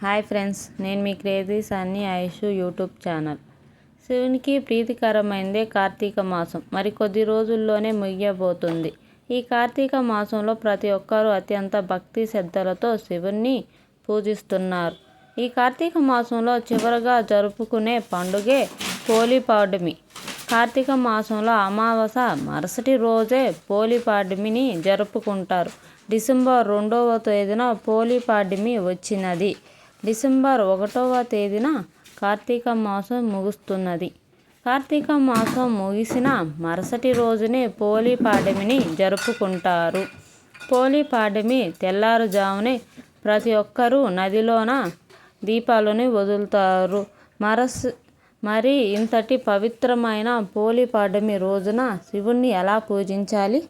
Hi friends నేను మీ crazy Sunny Ayush YouTube channel. శివునికి ప్రీతికరమైందే కార్తీక మాసం. మరి కొద్ది రోజుల్లోనే ముగియబోతుంది. ఈ కార్తీక మాసంలో ప్రతి ఒక్కరూ అత్యంత భక్తి శ్రద్ధలతో శివుణ్ణి పూజిస్తున్నారు. ఈ కార్తీక మాసంలో చివరగా జరుపుకునే పండుగే పోలి పౌర్ణమి. కార్తీక మాసంలో అమావాస మరుసటి రోజే పోలి జరుపుకుంటారు. డిసెంబర్ రెండవ తేదీన పోలి వచ్చినది. డిసెంబర్ ఒకటవ తేదీన కార్తీక మాసం ముగుస్తున్నది. కార్తీక మాసం ముగిసిన మరుసటి రోజునే పోలీ పౌర్ణమిని జరుపుకుంటారు. పోలీ పౌర్ణమి తెల్లారుజామునే ప్రతి ఒక్కరూ నదిలోన దీపాలని వదులుతారు. మరస్ మరి ఇంతటి పవిత్రమైన పోలీ పౌర్ణమి రోజున శివుణ్ణి ఎలా పూజించాలి?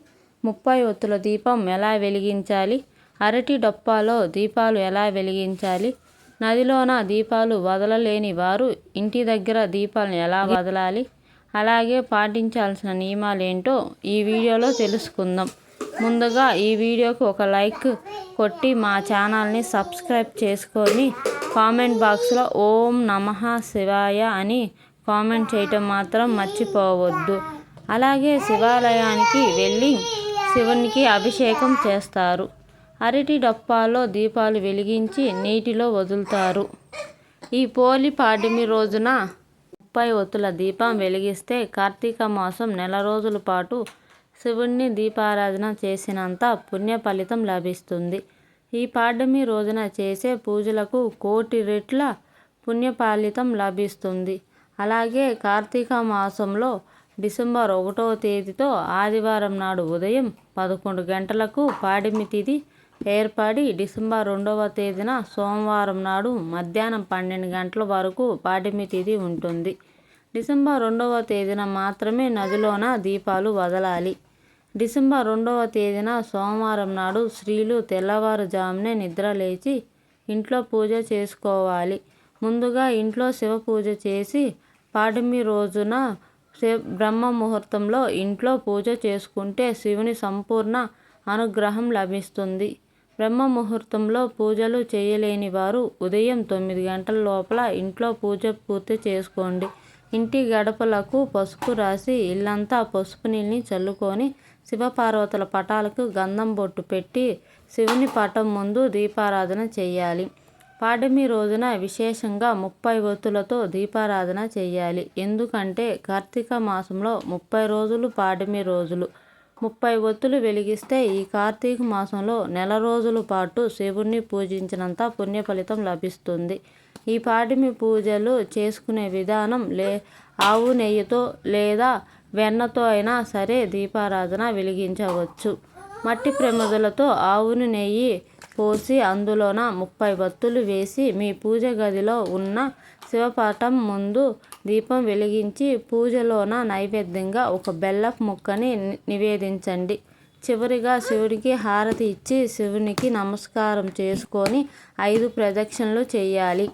ముప్పై ఒత్తుల దీపం ఎలా వెలిగించాలి? అరటి డొప్పాలో దీపాలు ఎలా వెలిగించాలి? నదిలోన దీపాలు వదలలేని వారు ఇంటి దగ్గర దీపాలను ఎలా వదలాలి? అలాగే పాటించాల్సిన నియమాలేంటో ఈ వీడియోలో తెలుసుకుందాం. ముందుగా ఈ వీడియోకి ఒక లైక్ కొట్టి మా ఛానల్ని సబ్స్క్రైబ్ చేసుకొని కామెంట్ బాక్స్లో ఓం నమ శివాయ అని కామెంట్ చేయటం మాత్రం మర్చిపోవద్దు. అలాగే శివాలయానికి వెళ్ళి శివునికి అభిషేకం చేస్తారు. అరటి డప్పాలో దీపాలు వెలిగించి నీటిలో వదులుతారు. ఈ పోలి పాడ్యమి రోజున ముప్పై ఒత్తుల దీపం వెలిగిస్తే కార్తీక మాసం నెల రోజుల పాటు శివుణ్ణి దీపారాధన చేసినంత పుణ్య ఫలితం లభిస్తుంది. ఈ పాడ్యమి రోజున చేసే పూజలకు కోటి రెట్ల పుణ్య ఫలితం లభిస్తుంది. అలాగే కార్తీక మాసంలో డిసెంబర్ ఒకటో తేదీతో ఆదివారం నాడు ఉదయం పదకొండు గంటలకు పాడిమి తిథి ఏర్పడి డిసెంబర్ రెండవ తేదీన సోమవారం నాడు మధ్యాహ్నం పన్నెండు గంటల వరకు పాడిమి తిథి ఉంటుంది. డిసెంబర్ రెండవ తేదీన మాత్రమే నదిలోన దీపాలు వదలాలి. డిసెంబర్ రెండవ తేదీన సోమవారం నాడు స్త్రీలు తెల్లవారుజామునే నిద్ర లేచి ఇంట్లో పూజ చేసుకోవాలి. ముందుగా ఇంట్లో శివ పూజ చేసి పాడమి రోజున బ్రహ్మ ముహూర్తంలో ఇంట్లో పూజ చేసుకుంటే శివుని సంపూర్ణ అనుగ్రహం లభిస్తుంది. బ్రహ్మ ముహూర్తంలో పూజలు చేయలేని వారు ఉదయం తొమ్మిది గంటల లోపల ఇంట్లో పూజ పూర్తి చేసుకోండి. ఇంటి గడపలకు పసుపు రాసి ఇల్లంతా పసుపు నీళ్ళని చల్లుకొని శివపార్వతుల పటాలకు గంధం బొట్టు పెట్టి శివుని పటం ముందు దీపారాధన చేయాలి. పాడమి రోజున విశేషంగా ముప్పై ఒత్తులతో దీపారాధన చేయాలి. ఎందుకంటే కార్తీక మాసంలో ముప్పై రోజులు పాడమి రోజులు. ముప్పై ఒత్తులు వెలిగిస్తే ఈ కార్తీక మాసంలో నెల రోజుల పాటు శివుణ్ణి పూజించినంత పుణ్య ఫలితం లభిస్తుంది. ఈ పాడిమి పూజలు చేసుకునే విధానం లే ఆవు నెయ్యితో లేదా వెన్నతో అయినా సరే దీపారాధన వెలిగించవచ్చు. మట్టి ప్రమిదలతో ఆవుని నెయ్యి పోసి అందులోన ముప్పై వత్తులు వేసి మీ పూజ గదిలో ఉన్న శివపాఠం ముందు దీపం వెలిగించి పూజలోన నైవేద్యంగా ఒక బెల్లపు ముక్కని నివేదించండి. చివరిగా శివుడికి హారతి ఇచ్చి శివునికి నమస్కారం చేసుకొని ఐదు ప్రదక్షిణలు చేయాలి.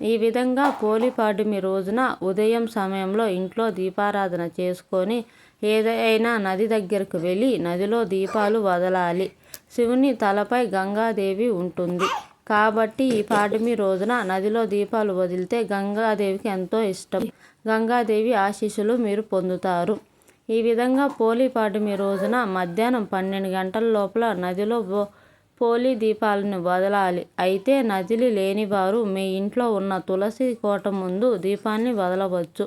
ఈ విధంగా పోలిపాడమి రోజున ఉదయం సమయంలో ఇంట్లో దీపారాధన చేసుకొని ఏదైనా నది దగ్గరకు వెళ్ళి నదిలో దీపాలు వదలాలి. శివుని తలపై గంగాదేవి ఉంటుంది. కాబట్టి ఈ పాడమి రోజున నదిలో దీపాలు వదిలితే గంగాదేవికి ఎంతో ఇష్టం. గంగాదేవి ఆశీస్సులు మీరు పొందుతారు. ఈ విధంగా పోలి పాడమి రోజున మధ్యాహ్నం పన్నెండు గంటల లోపల నదిలో పోలి దీపాలను వదలాలి. అయితే నదిలి లేనివారు మీ ఇంట్లో ఉన్న తులసి కోట ముందు దీపాన్ని వదలవచ్చు.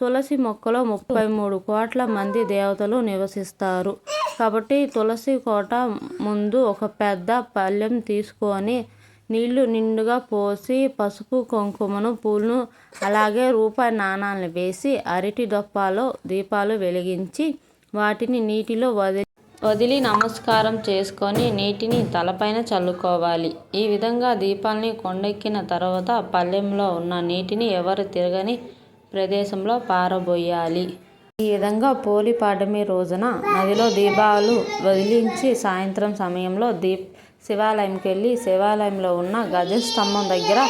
తులసి మొక్కలో ముప్పై మూడు కోట్ల మంది దేవతలు నివసిస్తారు. కాబట్టి తులసి కోట ముందు ఒక పెద్ద పళ్ళెం తీసుకొని నీళ్ళు నిండుగా పోసి పసుపు కుంకుమను పూలను అలాగే రూపాయి నాణాలను వేసి అరటి దొప్పాలో దీపాలు వెలిగించి వాటిని నీటిలో వదిలి వదిలి నమస్కారం చేసుకొని నీటిని తలపైన చల్లుకోవాలి. ఈ విధంగా దీపాలని కొండెక్కిన తర్వాత పల్లెంలో ఉన్న నీటిని ఎవరు తిరగని ప్రదేశంలో పారబోయాలి? ఈ విధంగా పోలి పాడమి రోజున నదిలో దీపాలు వదిలించి సాయంత్రం సమయంలో దీప్ శివాలయంకి వెళ్ళి శివాలయంలో ఉన్న గజస్తంభం దగ్గర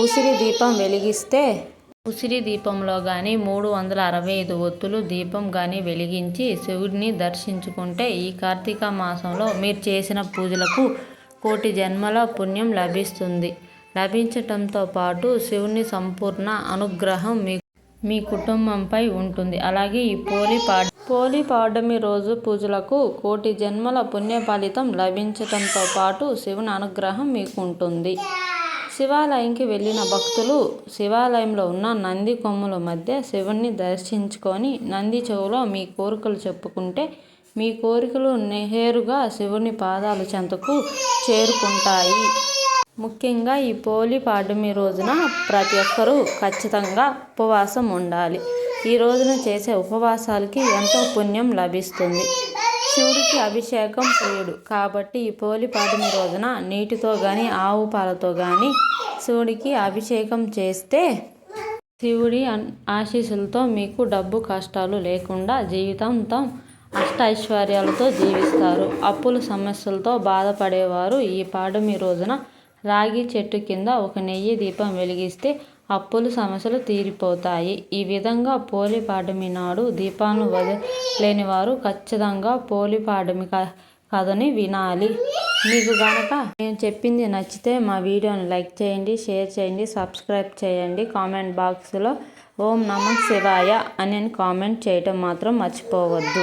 ఉసిరి దీపం వెలిగిస్తే ఉసిరి దీపంలో కానీ మూడు వందల అరవై ఐదు ఒత్తులు దీపం కానీ వెలిగించి శివుడిని దర్శించుకుంటే ఈ కార్తీక మాసంలో మీరు చేసిన పూజలకు కోటి జన్మల పుణ్యం లభిస్తుంది. లభించటంతో పాటు శివుని సంపూర్ణ అనుగ్రహం మీకు మీ కుటుంబంపై ఉంటుంది. అలాగే ఈ పోలి పా పోలి పౌర్ణమి రోజు పూజలకు కోటి జన్మల పుణ్య ఫలితం లభించటంతో పాటు శివుని అనుగ్రహం మీకు ఉంటుంది. శివాలయంకి వెళ్ళిన భక్తులు శివాలయంలో ఉన్న నంది కొమ్ముల మధ్య శివుణ్ణి దర్శించుకొని నంది చెవులో మీ కోరికలు చెప్పుకుంటే మీ కోరికలు నెహేరుగా శివుని పాదాల చెంతకు చేరుకుంటాయి. ముఖ్యంగా ఈ పోలి పాడ్యమి రోజున ప్రతి ఒక్కరూ ఖచ్చితంగా ఉపవాసం ఉండాలి. ఈ రోజున చేసే ఉపవాసాలకి ఎంతో పుణ్యం లభిస్తుంది. శివుడికి అభిషేకం ప్రియుడు. కాబట్టి ఈ పోలి పాడ్యమి రోజున నీటితో కానీ ఆవు పాలతో కానీ శివుడికి అభిషేకం చేస్తే శివుడి ఆశీస్సులతో మీకు డబ్బు కష్టాలు లేకుండా జీవితాంతం అష్టైశ్వర్యాలతో జీవిస్తారు. అప్పుల సమస్యలతో బాధపడేవారు ఈ పాడమి రోజున రాగి చెట్టు కింద ఒక నెయ్యి దీపం వెలిగిస్తే అప్పులు సమస్యలు తీరిపోతాయి. ఈ విధంగా పోలిపాడమి నాడు దీపాలను వదలేని వారు ఖచ్చితంగా పోలిపాడమి కథని వినాలి. మీకు కనుక నేను చెప్పింది నచ్చితే మా వీడియోని లైక్ చేయండి షేర్ చేయండి సబ్స్క్రైబ్ చేయండి. కామెంట్ బాక్స్లో ఓం నమ శివాయ అని కామెంట్ చేయటం మాత్రం మర్చిపోవద్దు.